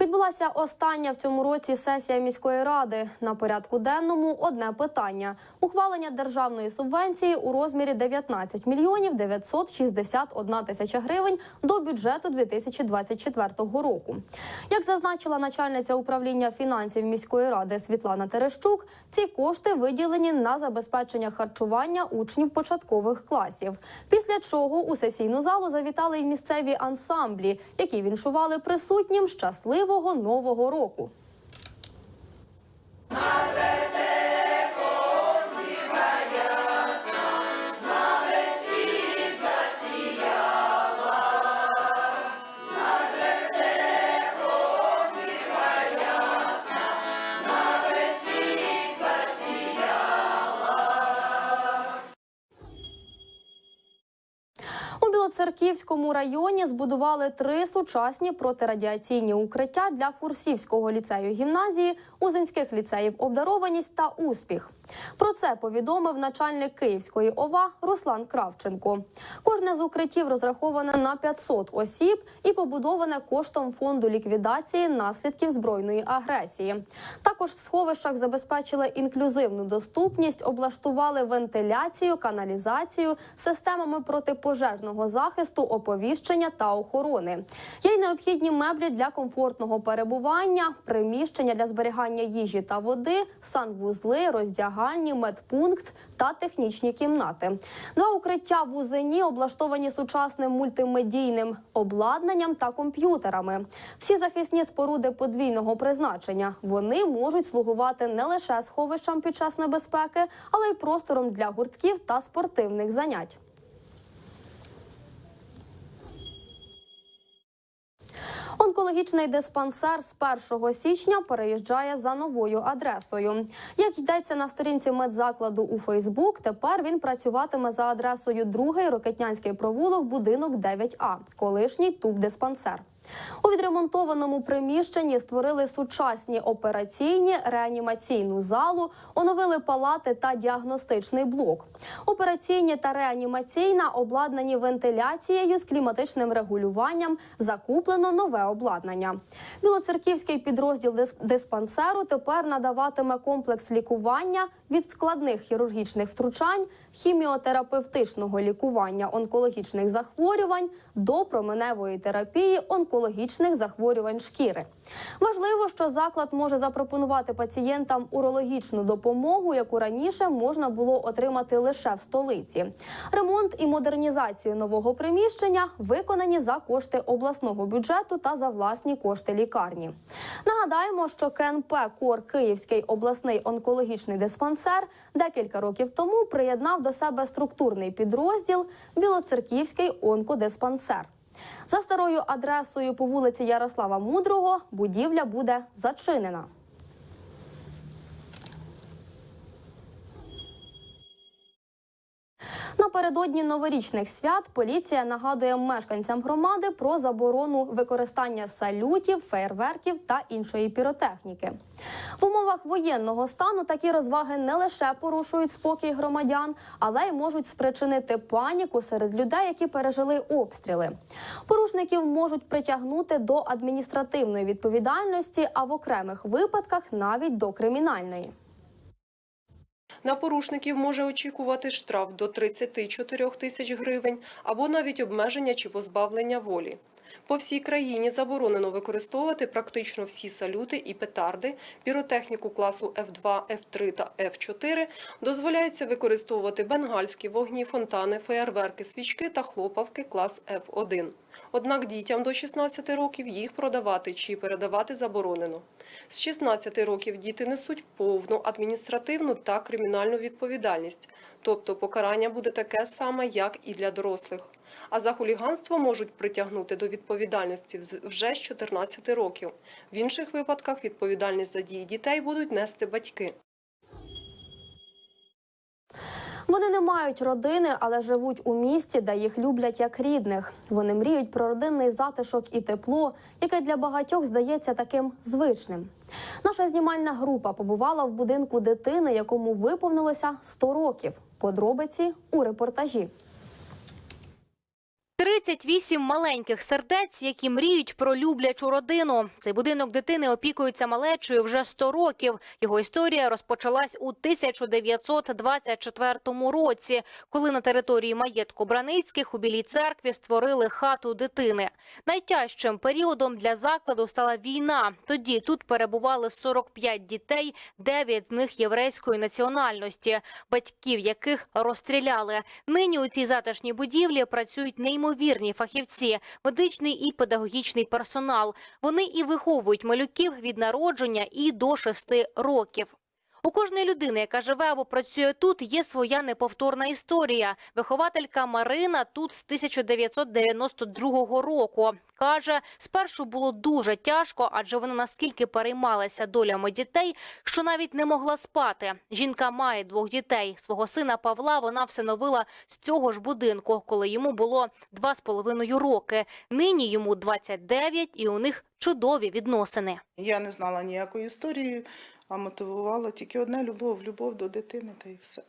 Відбулася остання в цьому році сесія міської ради. На порядку денному одне питання: ухвалення державної субвенції у розмірі 19 мільйонів 961 тисяча гривень до бюджету 2024 року. Як зазначила начальниця управління фінансів міської ради Світлана Терещук, ці кошти виділені на забезпечення харчування учнів початкових класів. Після чого у сесійну залу завітали й місцеві ансамблі, які віншували присутнім щасливого нового року. Білоцерківському районі збудували три сучасні протирадіаційні укриття для Фурсівського ліцею гімназії, Узинських ліцеїв обдарованість та успіх. Про це повідомив начальник Київської ОВА Руслан Кравченко. Кожне з укриттів розраховане на 500 осіб і побудоване коштом фонду ліквідації наслідків збройної агресії. Також в сховищах забезпечили інклюзивну доступність, облаштували вентиляцію, каналізацію, системами протипожежного захисту, оповіщення та охорони. Є й необхідні меблі для комфортного перебування, приміщення для зберігання їжі та води, санвузли, роздягальні, медпункт та технічні кімнати. Два укриття в Узині облаштовані сучасним мультимедійним обладнанням та комп'ютерами. Всі захисні споруди подвійного призначення. Вони можуть слугувати не лише сховищам під час небезпеки, але й простором для гуртків та спортивних занять. Онкологічний диспансер з 1 січня переїжджає за новою адресою. Як йдеться на сторінці медзакладу у Фейсбук, тепер він працюватиме за адресою 2 Рокетнянський провулок, будинок 9А, колишній тубдиспансер. У відремонтованому приміщенні створили сучасні операційні реанімаційну залу, оновили палати та діагностичний блок. Операційні та реанімаційна обладнані вентиляцією з кліматичним регулюванням. Закуплено нове обладнання. Білоцерківський підрозділ дис- диспансеру тепер надаватиме комплекс лікування від складних хірургічних втручань, хіміотерапевтичного лікування онкологічних захворювань до променевої терапії онкологічних захворювань шкіри. Важливо, що заклад може запропонувати пацієнтам урологічну допомогу, яку раніше можна було отримати лише в столиці. Ремонт і модернізацію нового приміщення виконані за кошти обласного бюджету та за власні кошти лікарні. Нагадаємо, що КНП Кор Київський обласний онкологічний диспансер декілька років тому приєднав до себе структурний підрозділ Білоцерківський онкодиспансер. За старою адресою по вулиці Ярослава Мудрого будівля буде зачинена. Напередодні новорічних свят поліція нагадує мешканцям громади про заборону використання салютів, фейерверків та іншої піротехніки. В умовах воєнного стану такі розваги не лише порушують спокій громадян, але й можуть спричинити паніку серед людей, які пережили обстріли. Порушників можуть притягнути до адміністративної відповідальності, а в окремих випадках навіть до кримінальної. На порушників може очікувати штраф до 34 тисяч гривень або навіть обмеження чи позбавлення волі. По всій країні заборонено використовувати практично всі салюти і петарди, піротехніку класу F2, F3 та F4. Дозволяється використовувати бенгальські вогні, фонтани, феєрверки, свічки та хлопавки клас F1. Однак дітям до 16 років їх продавати чи передавати заборонено. З 16 років діти несуть повну адміністративну та кримінальну відповідальність, тобто покарання буде таке саме, як і для дорослих. А за хуліганство можуть притягнути до відповідальності вже з 14 років. В інших випадках відповідальність за дії дітей будуть нести батьки. Вони не мають родини, але живуть у місті, де їх люблять як рідних. Вони мріють про родинний затишок і тепло, яке для багатьох здається таким звичним. Наша знімальна група побувала в будинку дитини, якому виповнилося 100 років. Подробиці у репортажі. 38 маленьких сердець, які мріють про люблячу родину. Цей будинок дитини опікується малечою вже 100 років. Його історія розпочалась у 1924 році, коли на території маєтку Браницьких у Білій церкві створили хату дитини. Найтяжчим періодом для закладу стала війна. Тоді тут перебували 45 дітей, 9 з них єврейської національності, батьків яких розстріляли. Нині у цій затишній будівлі працюють неймовірні фахівці, медичний і педагогічний персонал. Вони і виховують малюків від народження і до шести років. У кожної людини, яка живе або працює тут, є своя неповторна історія. Вихователька Марина тут з 1992 року. Каже, спершу було дуже тяжко, адже вона наскільки переймалася долями дітей, що навіть не могла спати. Жінка має двох дітей. Свого сина Павла вона всиновила з цього ж будинку, коли йому було два з половиною роки. Нині йому 29, і у них чудові відносини. Я не знала ніякої історії, а мотивувала тільки одне любов, любов до дитини та і все.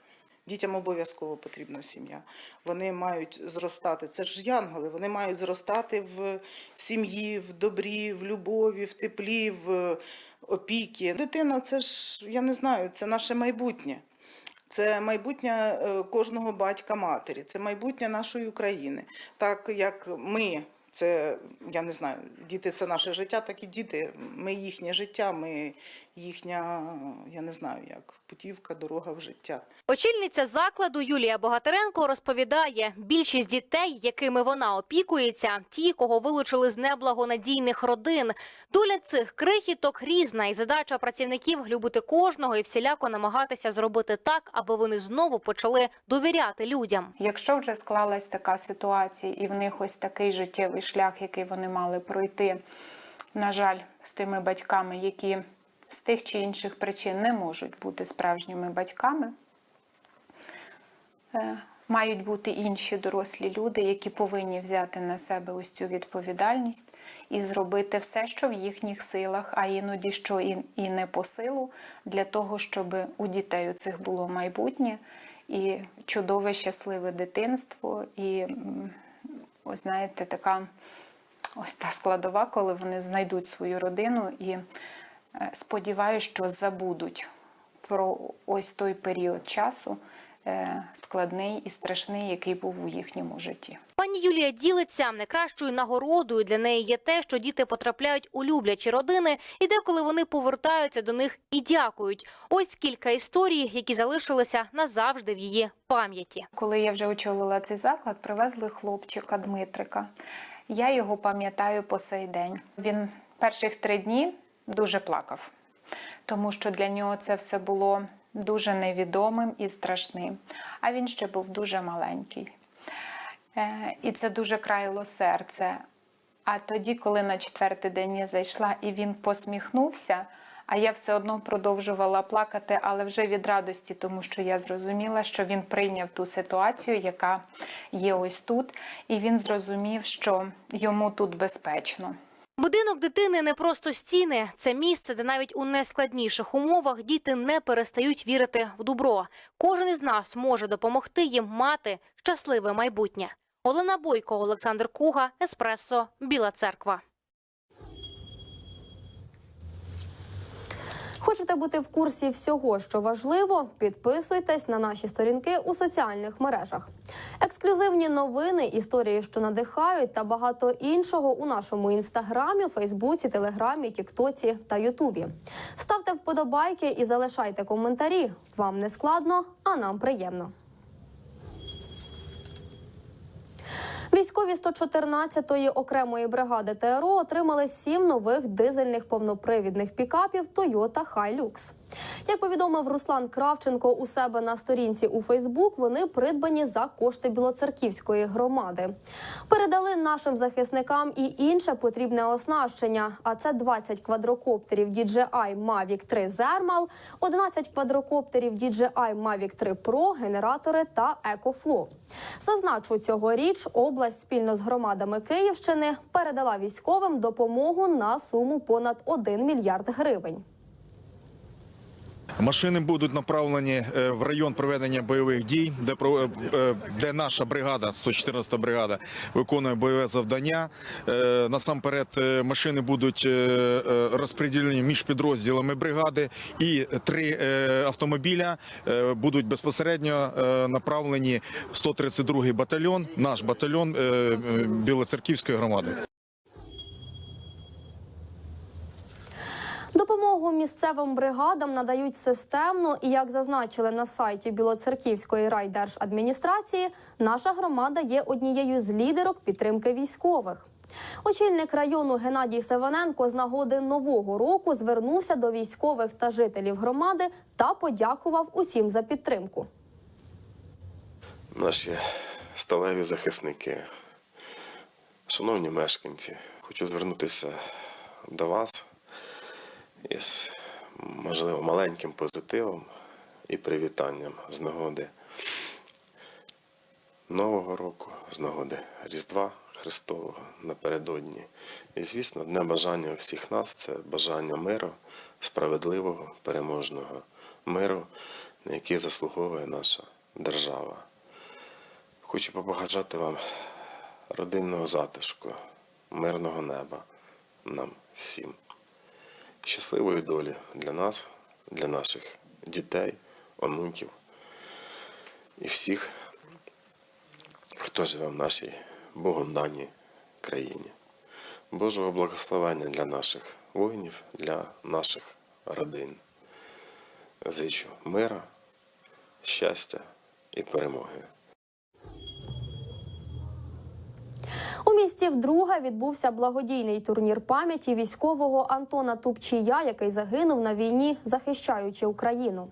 Дітям обов'язково потрібна сім'я. Вони мають зростати. Це ж янголи, вони мають зростати в сім'ї, в добрі, в любові, в теплі, в опіки. Дитина це ж, я не знаю, це наше майбутнє. Це майбутнє е, кожного батька матері, це майбутнє нашої України. Так як ми, це я не знаю, діти це наше життя, так і діти. Ми їхнє життя, ми їхня, я не знаю, як путівка, дорога в життя. Очільниця закладу Юлія Богатиренко розповідає, більшість дітей, якими вона опікується, ті, кого вилучили з неблагонадійних родин. Доля цих крихіток різна, і задача працівників любити кожного і всіляко намагатися зробити так, аби вони знову почали довіряти людям. Якщо вже склалась така ситуація, і в них ось такий життєвий шлях, який вони мали пройти, на жаль, з тими батьками, які з тих чи інших причин не можуть бути справжніми батьками, е, мають бути інші дорослі люди, які повинні взяти на себе ось цю відповідальність і зробити все, що в їхніх силах, а іноді що і, не по силу, для того, щоб у дітей у цих було майбутнє. І чудове, щасливе дитинство, і ось знаєте, така ось та складова, коли вони знайдуть свою родину і е, сподіваюся, що забудуть про ось той період часу складний і страшний, який був у їхньому житті. Пані Юлія ділиться найкращою нагородою для неї є те, що діти потрапляють у люблячі родини, і деколи вони повертаються до них і дякують. Ось кілька історій, які залишилися назавжди в її пам'яті. Коли я вже очолила цей заклад, привезли хлопчика Дмитрика. Я його пам'ятаю по сей день. Він перших три дні дуже плакав, тому що для нього це все було дуже невідомим і страшним. А він ще був дуже маленький. Е, І це дуже країло серце. А тоді, коли на четвертий день я зайшла і він посміхнувся, а я все одно продовжувала плакати, але вже від радості, тому що я зрозуміла, що він прийняв ту ситуацію, яка є ось тут, і він зрозумів, що йому тут безпечно. Будинок дитини не просто стіни, це місце, де навіть у найскладніших умовах діти не перестають вірити в добро. Кожен із нас може допомогти їм мати щасливе майбутнє. Олена Бойко, Олександр Куга, Еспресо, Біла Церква. Хочете бути в курсі всього, що важливо? Підписуйтесь на наші сторінки у соціальних мережах. Ексклюзивні новини, історії, що надихають, та багато іншого у нашому інстаграмі, Фейсбуці, Телеграмі, Тіктоці та Ютубі. Ставте вподобайки і залишайте коментарі. Вам не складно, а нам приємно. Військові 114-ї окремої бригади ТРО отримали сім нових дизельних повнопривідних пікапів Toyota Hilux. Як повідомив Руслан Кравченко у себе на сторінці у Фейсбук, вони придбані за кошти Білоцерківської громади. Передали нашим захисникам і інше потрібне оснащення. А це 20 квадрокоптерів DJI Mavic 3 Zermal, 11 квадрокоптерів DJI Mavic 3 Pro, генератори та EcoFlow. Зазначу, цьогоріч область спільно з громадами Київщини передала військовим допомогу на суму понад 1 мільярд гривень. Машини будуть направлені е, в район проведення бойових дій, де про- е, де наша бригада, 114 бригада, виконує бойове завдання. Е, Насамперед, е, машини будуть е, е, розподілені між підрозділами бригади, і три е, автомобіля е, будуть безпосередньо е, направлені в 132-й батальйон, наш батальйон е, е, Білоцерківської громади. Допомогу місцевим бригадам надають системно і, як зазначили на сайті Білоцерківської райдержадміністрації, наша громада є однією з лідерок підтримки військових. Очільник району Геннадій Севаненко з нагоди нового року звернувся до військових та жителів громади та подякував усім за підтримку. наші сталеві захисники, шановні мешканці, хочу звернутися до вас із, можливо, маленьким позитивом і привітанням з нагоди Нового року, з нагоди Різдва Христового напередодні. І, звісно, одне бажання у всіх нас це бажання миру, справедливого, переможного миру, на який заслуговує наша держава. Хочу побажати вам родинного затишку, мирного неба нам всім. Щасливої долі для нас, для наших дітей, онуків і всіх, хто живе в нашій Богом даній країні. Божого благословення для наших воїнів, для наших родин. Зичу мира, щастя і перемоги. У місті вдруге відбувся благодійний турнір пам'яті військового Антона Тупчія, який загинув на війні, захищаючи Україну.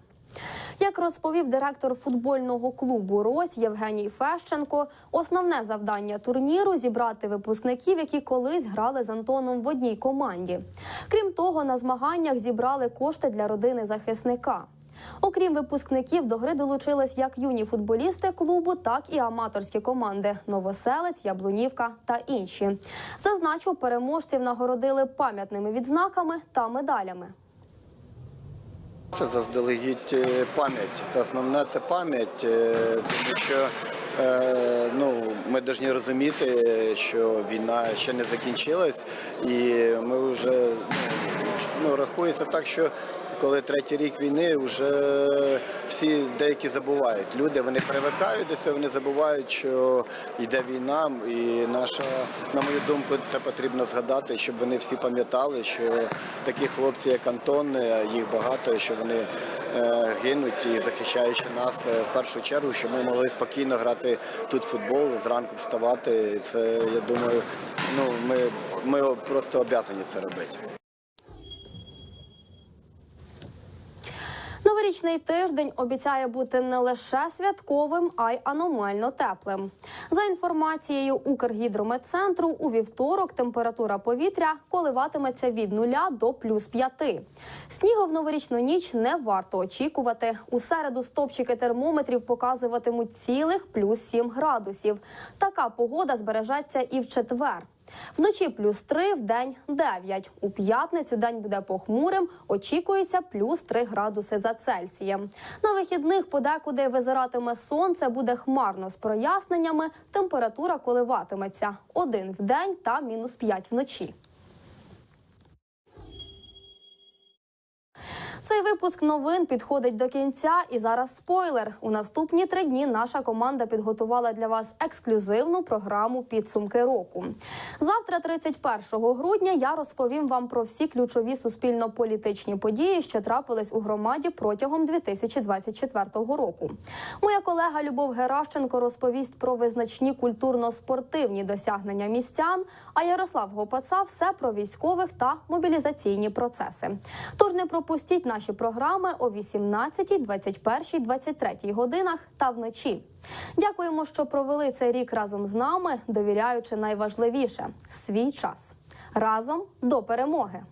Як розповів директор футбольного клубу Рось Євгеній Фещенко, основне завдання турніру зібрати випускників, які колись грали з Антоном в одній команді. Крім того, на змаганнях зібрали кошти для родини захисника. Окрім випускників, до гри долучились як юні футболісти клубу, так і аматорські команди Новоселець, Яблунівка та інші. Зазначу, переможців нагородили пам'ятними відзнаками та медалями. Це заздалегідь е, пам'ять. Це основне це пам'ять, е, тому що е, ну, ми повинні розуміти, що війна ще не закінчилась, і ми вже ну, ну, рахується так, що коли третій рік війни, вже всі деякі забувають. Люди вони привикають до цього, вони забувають, що йде війна, і наша, на мою думку, це потрібно згадати, щоб вони всі пам'ятали, що такі хлопці, як Антон, їх багато, що вони е, гинуть і захищаючи нас е, в першу чергу, щоб ми могли спокійно грати тут в футбол, зранку вставати. Це я думаю, ну ми, ми просто обязані це робити. Новорічний тиждень обіцяє бути не лише святковим, а й аномально теплим. За інформацією Укргідрометцентру, у вівторок температура повітря коливатиметься від 0 до плюс 5. Снігу в новорічну ніч не варто очікувати. У середу стопчики термометрів показуватимуть цілих плюс 7 градусів. Така погода збережеться і в четвер. Вночі плюс 3, в день 9. У п'ятницю день буде похмурим, очікується плюс 3 градуси за Цельсієм. На вихідних подекуди визиратиме сонце, буде хмарно з проясненнями, температура коливатиметься 1 в день та мінус 5 вночі. Цей випуск новин підходить до кінця, і зараз спойлер. У наступні три дні наша команда підготувала для вас ексклюзивну програму Підсумки року. Завтра, 31 грудня, я розповім вам про всі ключові суспільно-політичні події, що трапились у громаді протягом 2024 року. Моя колега Любов Геращенко розповість про визначні культурно-спортивні досягнення містян. А Ярослав Гопаца все про військових та мобілізаційні процеси. Тож не пропустіть наші програми о 18, 21, 23 годинах та вночі. Дякуємо, що провели цей рік разом з нами, довіряючи найважливіше свій час разом до перемоги.